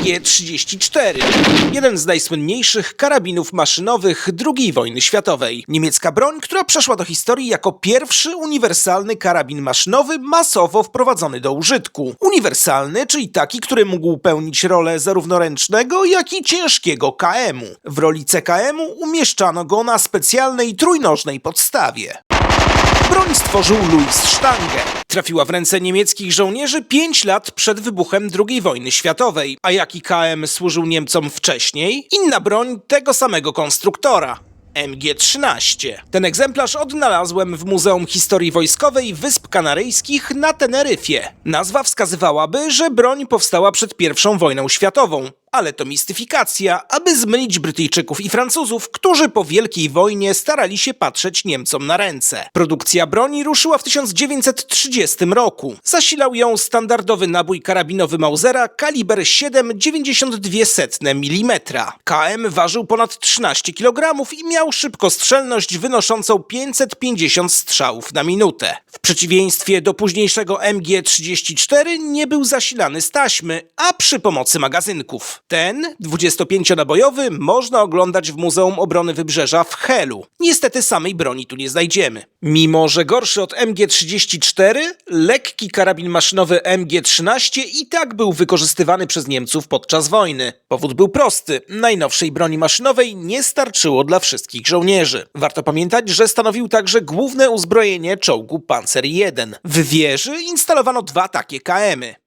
MG-34. Jeden z najsłynniejszych karabinów maszynowych II wojny światowej. Niemiecka broń, która przeszła do historii jako pierwszy uniwersalny karabin maszynowy masowo wprowadzony do użytku. Uniwersalny, czyli taki, który mógł pełnić rolę zarówno ręcznego, jak i ciężkiego KM-u. W roli CKM-u umieszczano go na specjalnej trójnożnej podstawie. Broń stworzył Louis Stange. Trafiła w ręce niemieckich żołnierzy 5 lat przed wybuchem II wojny światowej. A jaki KM służył Niemcom wcześniej? Inna broń tego samego konstruktora. MG-13. Ten egzemplarz odnalazłem w Muzeum Historii Wojskowej Wysp Kanaryjskich na Teneryfie. Nazwa wskazywałaby, że broń powstała przed I wojną światową. Ale to mistyfikacja, aby zmylić Brytyjczyków i Francuzów, którzy po Wielkiej Wojnie starali się patrzeć Niemcom na ręce. Produkcja broni ruszyła w 1930 roku. Zasilał ją standardowy nabój karabinowy Mausera kaliber 7,92 mm. KM ważył ponad 13 kg i miał szybkostrzelność wynoszącą 550 strzałów na minutę. W przeciwieństwie do późniejszego MG-34 nie był zasilany z taśmy, a przy pomocy magazynków. Ten, 25-nabojowy, można oglądać w Muzeum Obrony Wybrzeża w Helu. Niestety samej broni tu nie znajdziemy. Mimo, że gorszy od MG-34, lekki karabin maszynowy MG-13 i tak był wykorzystywany przez Niemców podczas wojny. Powód był prosty. Najnowszej broni maszynowej nie starczyło dla wszystkich żołnierzy. Warto pamiętać, że stanowił także główne uzbrojenie czołgu Panzer I. W wieży instalowano dwa takie KM-y.